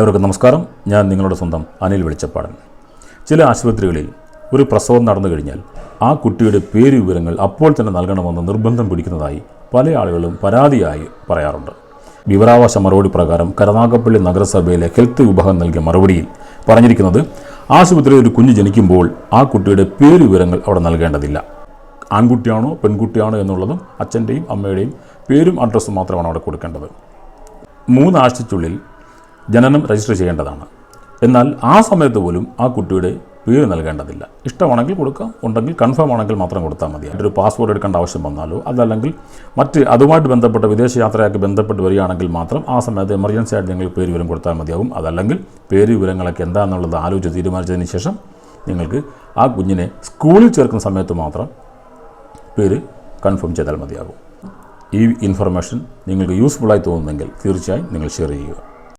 ഏവർക്കും നമസ്കാരം. ഞാൻ നിങ്ങളുടെ സ്വന്തം അനിൽ വെളിച്ചപ്പാടൻ. ചില ആശുപത്രികളിൽ ഒരു പ്രസവം നടന്നു കഴിഞ്ഞാൽ ആ കുട്ടിയുടെ പേര് വിവരങ്ങൾ അപ്പോൾ തന്നെ നൽകണമെന്ന് നിർബന്ധം പിടിക്കുന്നതായി പല ആളുകളും പരാതിയായി പറയാറുണ്ട്. വിവരാവകാശ മറുപടി പ്രകാരം കരനാഗപ്പള്ളി നഗരസഭയിലെ ഹെൽത്ത് വിഭാഗം നൽകിയ മറുപടിയിൽ പറഞ്ഞിരിക്കുന്നത് ആശുപത്രിയിൽ ഒരു കുഞ്ഞ് ജനിക്കുമ്പോൾ ആ കുട്ടിയുടെ പേര് വിവരങ്ങൾ അവിടെ നൽകേണ്ടതില്ല. ആൺകുട്ടിയാണോ പെൺകുട്ടിയാണോ എന്നുള്ളതും അച്ഛന്റെയും അമ്മയുടെയും പേരും അഡ്രസ്സും മാത്രമാണ് അവിടെ കൊടുക്കേണ്ടത്. മൂന്നാഴ്ചയ്ക്കുള്ളിൽ ജനനം രജിസ്റ്റർ ചെയ്യേണ്ടതാണ്. എന്നാൽ ആ സമയത്ത് പോലും ആ കുട്ടിയുടെ പേര് നൽകേണ്ടതില്ല. ഇഷ്ടമാണെങ്കിൽ കൊടുക്കാം ഉണ്ടെങ്കിൽ കൺഫേം ആണെങ്കിൽ മാത്രം കൊടുത്താൽ മതി. ഒരു പാസ്പോർട്ട് എടുക്കേണ്ട ആവശ്യം വന്നാലോ അതല്ലെങ്കിൽ മറ്റ് അതുമായിട്ട് ബന്ധപ്പെട്ട വിദേശ യാത്രയൊക്കെ ബന്ധപ്പെട്ട് വരികയാണെങ്കിൽ മാത്രം ആ സമയത്ത് എമർജൻസി ആയിട്ട് നിങ്ങൾ പേര് വിവരം കൊടുത്താൽ മതിയാവും. അതല്ലെങ്കിൽ പേര് വിവരങ്ങളൊക്കെ എന്താണെന്നുള്ളത് ആലോചിച്ച് തീരുമാനിച്ചതിന് ശേഷം നിങ്ങൾക്ക് ആ കുഞ്ഞിനെ സ്കൂളിൽ ചേർക്കുന്ന സമയത്ത് മാത്രം പേര് കൺഫേം ചെയ്താൽ മതിയാകും. ഈ ഇൻഫർമേഷൻ നിങ്ങൾക്ക് യൂസ്ഫുള്ളായി തോന്നുന്നെങ്കിൽ തീർച്ചയായും നിങ്ങൾ ഷെയർ ചെയ്യുക.